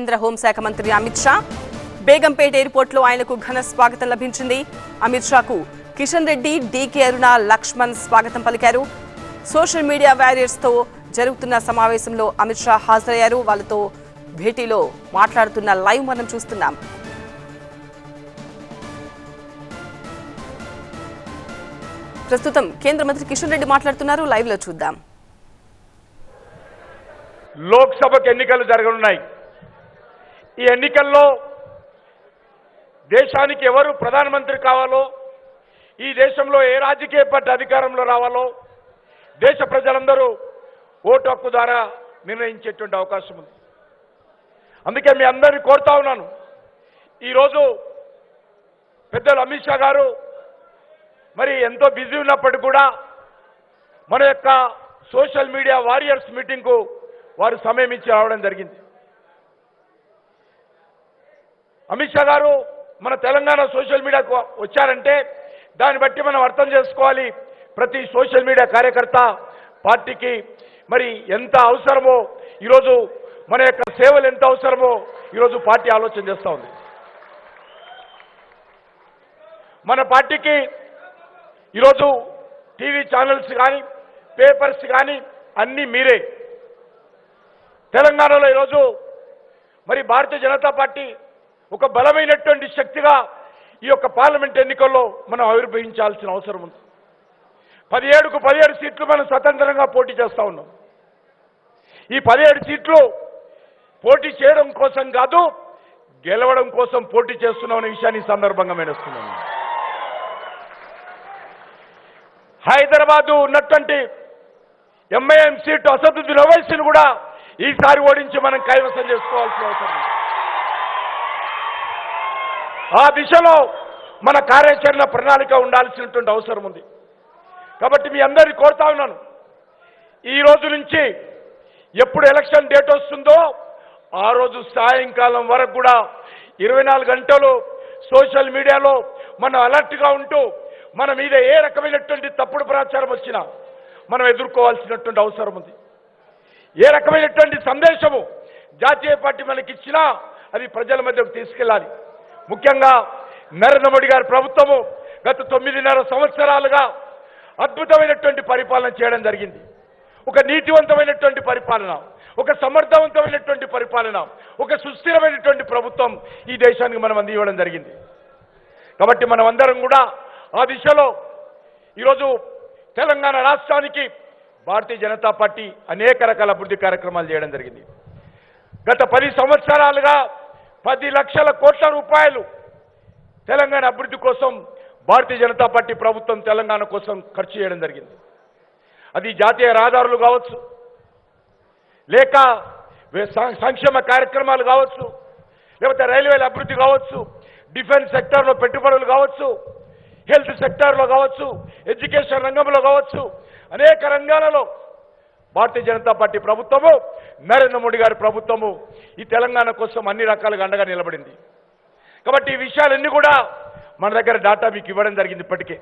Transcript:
కేంద్ర హోంశాఖ మంత్రి అమిత్ షా బేగంపేట ఎయిర్పోర్ట్లో ఆయనకు ఘన స్వాగతం లభించింది. అమిత్ షాకు కిషన్ రెడ్డి డీకే అరుణ లక్ష్మణ్ స్వాగతం పలికారు. సోషల్ మీడియా వారియర్స్తో జరుగుతున్న సమావేశంలో అమిత్ షా హాజరయ్యారు. వాళ్ళతో భేటీలో మాట్లాడుతున్న లైవ్ మనం చూస్తున్నాం. ప్రస్తుతం కేంద్ర మంత్రి కిషన్ రెడ్డి మాట్లాడుతున్నారు. లైవ్లో చూద్దాం. లోక్సభకు ఎన్నికలు జరగనున్నాయి. ఈ ఎన్నికల్లో దేశానికి ఎవరు ప్రధానమంత్రి కావాలో ఈ దేశంలో ఏ రాజకీయ పార్టీ అధికారంలో రావాలో దేశ ప్రజలందరూ ఓటు హక్కు ద్వారా నిర్ణయించేటువంటి అవకాశం ఉంది. అందుకే మీ అందరినీ కోరుతా ఉన్నాను. ఈరోజు పెద్దలు అమిత్ షా గారు మరి ఎంతో బిజీ ఉన్నప్పటికీ కూడా మన యొక్క సోషల్ మీడియా వారియర్స్ మీటింగ్కు వారు సమయం ఇచ్చి రావడం జరిగింది. అమిత్ షా గారు మన తెలంగాణ సోషల్ మీడియాకు వచ్చారంటే దాన్ని బట్టి మనం అర్థం చేసుకోవాలి. ప్రతి సోషల్ మీడియా కార్యకర్త పార్టీకి మరి ఎంత అవసరమో ఈరోజు మన యొక్క సేవలు ఎంత అవసరమో ఈరోజు పార్టీ ఆలోచన చేస్తూ ఉంది. మన పార్టీకి ఈరోజు టీవీ ఛానల్స్ కానీ పేపర్స్ కానీ అన్నీ మీరే. తెలంగాణలో ఈరోజు మరి భారతీయ జనతా పార్టీ ఒక బలమైనటువంటి శక్తిగా ఈ యొక్క పార్లమెంట్ ఎన్నికల్లో మనం ఆవిర్భవించాల్సిన అవసరం ఉంది. పదిహేడుకు పదిహేడు సీట్లు మనం స్వతంత్రంగా పోటీ చేస్తా ఉన్నాం. ఈ పదిహేడు సీట్లు పోటీ చేయడం కోసం కాదు గెలవడం కోసం పోటీ చేస్తున్నామనే విషయాన్ని సందర్భంగా నేను హైదరాబాదు ఉన్నటువంటి ఎంఐఎం సీటు అసదుద్దీన్ ఓవైసీని కూడా ఈసారి ఓడించి మనం కైవసం చేసుకోవాల్సిన అవసరం ఉంది. ఆ దిశలో మన కార్యాచరణ ప్రణాళిక ఉండాల్సినటువంటి అవసరం ఉంది. కాబట్టి మీ అందరినీ కోరుతా ఉన్నాను. ఈ రోజు నుంచి ఎప్పుడు ఎలక్షన్ డేట్ వస్తుందో ఆ రోజు సాయంకాలం వరకు కూడా ఇరవై నాలుగు గంటలు సోషల్ మీడియాలో మనం అలర్ట్గా ఉంటూ మన మీద ఏ రకమైనటువంటి తప్పుడు ప్రచారం వచ్చినా మనం ఎదుర్కోవాల్సినటువంటి అవసరం ఉంది. ఏ రకమైనటువంటి సందేశము జాతీయ పార్టీ మనకి ఇచ్చినా అది ప్రజల మధ్యకు తీసుకెళ్ళాలి. ముఖ్యంగా నరేంద్ర మోడీ గారి ప్రభుత్వము గత తొమ్మిదిన్నర సంవత్సరాలుగా అద్భుతమైనటువంటి పరిపాలన చేయడం జరిగింది. ఒక నీతివంతమైనటువంటి పరిపాలన ఒక సమర్థవంతమైనటువంటి పరిపాలన ఒక సుస్థిరమైనటువంటి ప్రభుత్వం ఈ దేశానికి మనం అందివ్వడం జరిగింది. కాబట్టి మనమందరం కూడా ఆ దిశలో ఈరోజు తెలంగాణ రాష్ట్రానికి భారతీయ జనతా పార్టీ అనేక రకాల అభివృద్ధి కార్యక్రమాలు చేయడం జరిగింది. గత పది సంవత్సరాలుగా పది లక్షల కోట్ల రూపాయలు తెలంగాణ అభివృద్ధి కోసం భారతీయ జనతా పార్టీ ప్రభుత్వం తెలంగాణ కోసం ఖర్చు చేయడం జరిగింది. అది జాతీయ రహదారులు కావచ్చు లేక సం- సంక్షేమ కార్యక్రమాలు కావచ్చు లేకపోతే రైల్వేల అభివృద్ధి కావచ్చు డిఫెన్స్ సెక్టార్లో పెట్టుబడులు కావచ్చు హెల్త్ సెక్టార్లో కావచ్చు ఎడ్యుకేషన్ రంగంలో కావచ్చు అనేక రంగాలలో భారతీయ జనతా పార్టీ ప్రభుత్వము నరేంద్ర మోడీ గారి ప్రభుత్వము ఈ తెలంగాణ కోసం అన్ని రకాలుగా అండగా నిలబడింది. కాబట్టి ఈ విషయాలన్నీ కూడా మన దగ్గర డాటా మీకు ఇవ్వడం జరిగింది ఇప్పటికే.